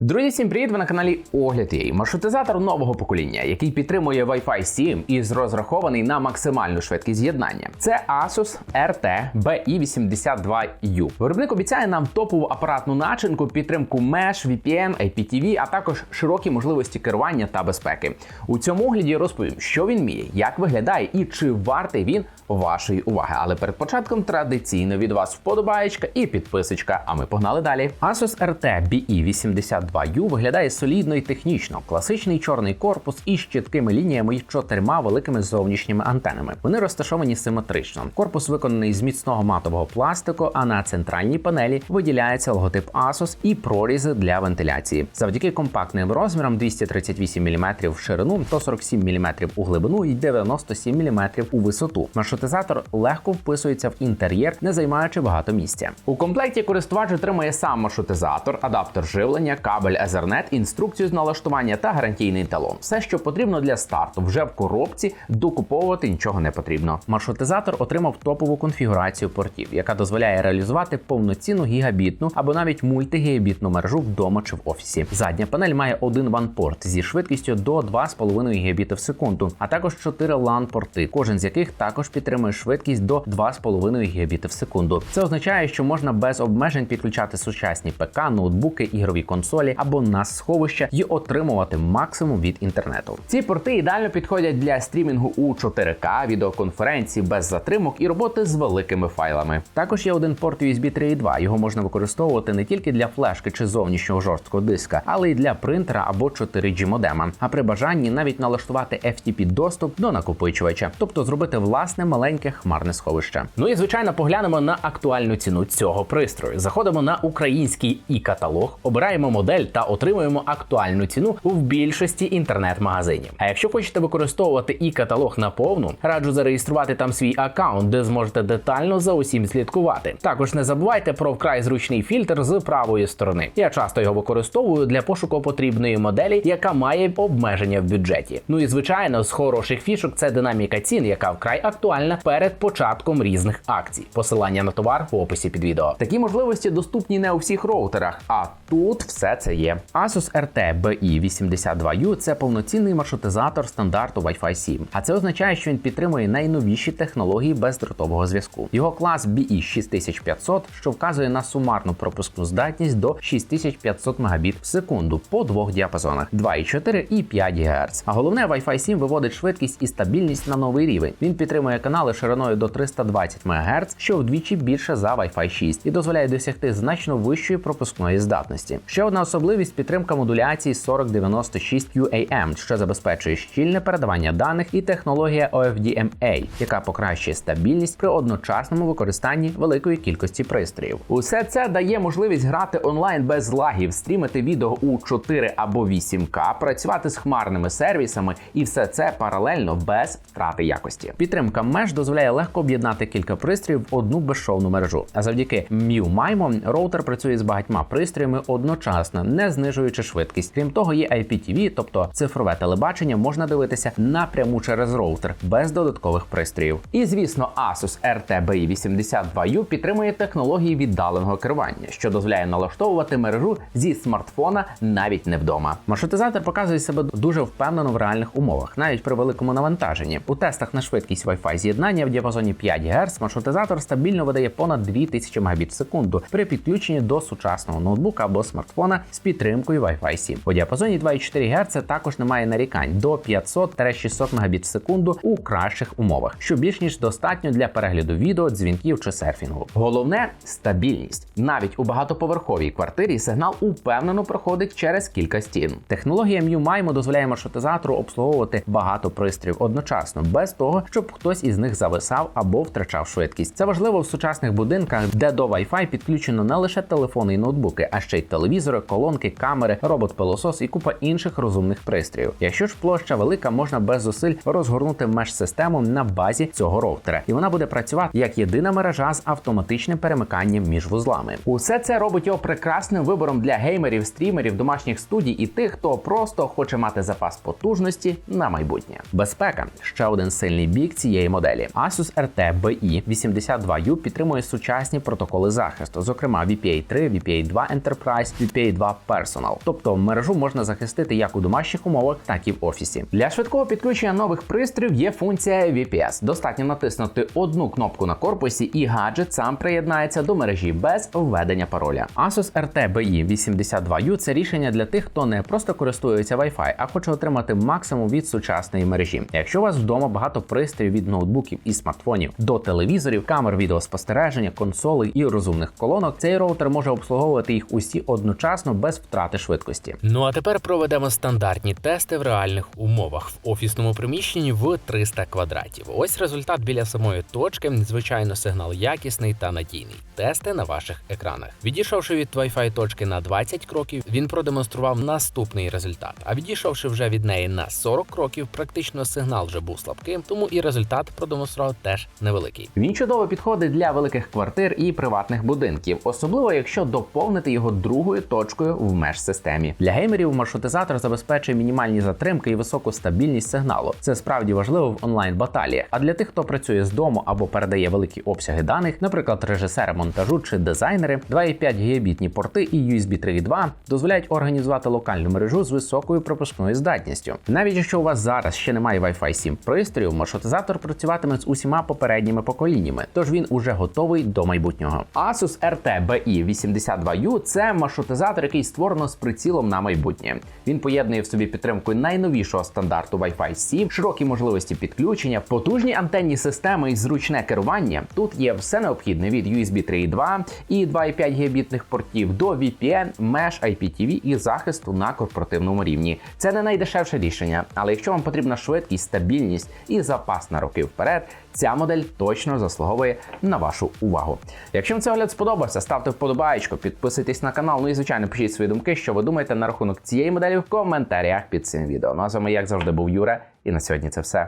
Друзі, всім привіт! Ви на каналі Огляд є маршрутизатор нового покоління, який підтримує Wi-Fi 7 і розрахований на максимальну швидкість з'єднання. Це Asus RT BI82U. Виробник обіцяє нам топову апаратну начинку, підтримку Mesh, VPN, IPTV, а також широкі можливості керування та безпеки. У цьому огляді розповім, що він вміє, як виглядає і чи вартий він вашої уваги. Але перед початком традиційно від вас вподобаєчка і підписочка. А ми погнали далі. Asus RT BE82U виглядає солідно і технічно. Класичний чорний корпус із чіткими лініями і чотирма великими зовнішніми антенами. Вони розташовані симетрично. Корпус виконаний з міцного матового пластику, а на центральній панелі виділяється логотип Asus і прорізи для вентиляції. Завдяки компактним розмірам 238 мм в ширину, 147 мм у глибину і 97 мм у висоту. Маршрутизатор легко вписується в інтер'єр, не займаючи багато місця. У комплекті користувач отримує сам маршрутизатор, адаптер живлення, кабель Ethernet, інструкцію з налаштування та гарантійний талон. Все, що потрібно для старту, вже в коробці докуповувати нічого не потрібно. Маршрутизатор отримав топову конфігурацію портів, яка дозволяє реалізувати повноцінну гігабітну або навіть мультигігабітну мережу вдома чи в офісі. Задня панель має один WAN-порт зі швидкістю до 2,5 гігабіти в секунду, а також 4 LAN-порти, кожен з яких також підтримує швидкість до 2,5 гігабіти в секунду. Це означає, що можна без обмежень підключати сучасні ПК, ноутбуки, ігрові консолі або NAS сховища і отримувати максимум від інтернету. Ці порти ідеально підходять для стрімінгу у 4К, відеоконференцій без затримок і роботи з великими файлами. Також є один порт USB 3.2. Його можна використовувати не тільки для флешки чи зовнішнього жорсткого диска, але й для принтера або 4G модема. А при бажанні навіть налаштувати FTP доступ до накопичувача, тобто зробити власне маленьке хмарне сховище. Ну і звичайно, поглянемо на актуальну ціну цього пристрою. Заходимо на український і каталог, обираємо модель та отримуємо актуальну ціну в більшості інтернет-магазинів. А якщо хочете використовувати і каталог наповну, раджу зареєструвати там свій аккаунт, де зможете детально за усім слідкувати. Також не забувайте про вкрай зручний фільтр з правої сторони. Я часто його використовую для пошуку потрібної моделі, яка має обмеження в бюджеті. Ну і звичайно, з хороших фішок це динаміка цін, яка вкрай актуальна перед початком різних акцій. Посилання на товар в описі під відео. Такі можливості доступні не у всіх роутерах, а тут все це є. Asus RT BE82U – це повноцінний маршрутизатор стандарту Wi-Fi 7. А це означає, що він підтримує найновіші технології бездротового зв'язку. Його клас BE6500, що вказує на сумарну пропускну здатність до 6500 Мбіт в секунду по двох діапазонах 2,4 і 5 ГГц. А головне, Wi-Fi 7 виводить швидкість і стабільність на новий рівень. Він підтримує канали шириною до 320 МГц, що вдвічі більше за Wi-Fi 6, і дозволяє досягти значно вищої пропускної здатності. Ще одна особливість підтримка модуляції 4096 UAM, що забезпечує щільне передавання даних, і технологія OFDMA, яка покращує стабільність при одночасному використанні великої кількості пристроїв. Усе це дає можливість грати онлайн без лагів, стрімити відео у 4 або 8К, працювати з хмарними сервісами, і все це паралельно без втрати якості. Підтримка Mesh дозволяє легко об'єднати кілька пристроїв в одну безшовну мережу. А завдяки MIUI роутер працює з багатьма пристроями одночасно, не знижуючи швидкість. Крім того, є IPTV, тобто цифрове телебачення, можна дивитися напряму через роутер без додаткових пристроїв. І звісно, Asus RT-BI82U підтримує технології віддаленого керування, що дозволяє налаштовувати мережу зі смартфона навіть не вдома. Маршрутизатор показує себе дуже впевнено в реальних умовах, навіть при великому навантаженні. У тестах на швидкість Wi-Fi з'єднання в діапазоні 5 Гц маршрутизатор стабільно видає понад 2000 Мбіт в секунду при підключенні до сучасного ноутбука або смартфона з підтримкою Wi-Fi 7. У діапазоні 2,4 Гц також немає нарікань до 500-600 Мбіт в секунду у кращих умовах, що більш ніж достатньо для перегляду відео, дзвінків чи серфінгу. Головне стабільність. Навіть у багатоповерховій квартирі сигнал упевнено проходить через кілька стін. Технологія MIUI дозволяє маршрутизатору обслуговувати багато пристроїв одночасно, без того, щоб хтось із них зависав або втрачав швидкість. Це важливо в сучасних будинках, де до Wi-Fi підключено не лише телефони і ноутбуки, а ще й телевізори, колонки, камери, робот-пилосос і купа інших розумних пристроїв. Якщо ж площа велика, можна без зусиль розгорнути меж-систему на базі цього роутера, і вона буде працювати як єдина мережа з автоматичним перемиканням між вузлами. Усе це робить його прекрасним вибором для геймерів, стрімерів, домашніх студій і тих, хто просто хоче мати запас потужності на майбутнє. Безпека ще один сильний бік цієї моделі. Asus RT BI 82U підтримує сучасні протоколи захисту, зокрема VPA3, VPA2 Enterprise, VPA2 Club Personal. Тобто мережу можна захистити як у домашніх умовах, так і в офісі. Для швидкого підключення нових пристроїв є функція VPS. Достатньо натиснути одну кнопку на корпусі, і гаджет сам приєднається до мережі без введення пароля. Asus RT BI82U це рішення для тих, хто не просто користується Wi-Fi, а хоче отримати максимум від сучасної мережі. Якщо у вас вдома багато пристроїв від ноутбуків і смартфонів до телевізорів, камер відеоспостереження, консолей і розумних колонок, цей роутер може обслуговувати їх усі одночасно без втрати швидкості. Ну а тепер проведемо стандартні тести в реальних умовах в офісному приміщенні в 300 квадратів. Ось результат біля самої точки. Звичайно, сигнал якісний та надійний. Тести на ваших екранах. Відійшовши від Wi-Fi точки на 20 кроків, він продемонстрував наступний результат. А відійшовши вже від неї на 40 кроків, практично сигнал вже був слабким, тому і результат продемонстрував теж невеликий. Він чудово підходить для великих квартир і приватних будинків, особливо якщо доповнити його другою точкою в меж-системі. Для геймерів маршрутизатор забезпечує мінімальні затримки і високу стабільність сигналу. Це справді важливо в онлайн баталіях. А для тих, хто працює з дому або передає великі обсяги даних, наприклад, режисери монтажу чи дизайнери, 2,5 гігабітні порти і USB 3.2 дозволяють організувати локальну мережу з високою пропускною здатністю. Навіть якщо у вас зараз ще немає Wi-Fi 7 пристроїв, маршрутизатор працюватиме з усіма попередніми поколіннями, тож він уже готовий до майбутнього. Asus RT BI 82U – це маршрутизатор, який створено з прицілом на майбутнє. Він поєднує в собі підтримку найновішого стандарту Wi-Fi 7, широкі можливості підключення, потужні антенні системи і зручне керування. Тут є все необхідне від USB 3.2 і 2,5 гігабітних портів до VPN, Mesh, IPTV і захисту на корпоративному рівні. Це не найдешевше рішення, але якщо вам потрібна швидкість, стабільність і запас на роки вперед, ця модель точно заслуговує на вашу увагу. Якщо вам цей огляд сподобався, ставте вподобайку, підписуйтесь на канал. Ну і звичайно, пишіть свої думки, що ви думаєте на рахунок цієї моделі в коментарях під цим відео. Ну а з вами, як завжди, був Юра, і на сьогодні це все.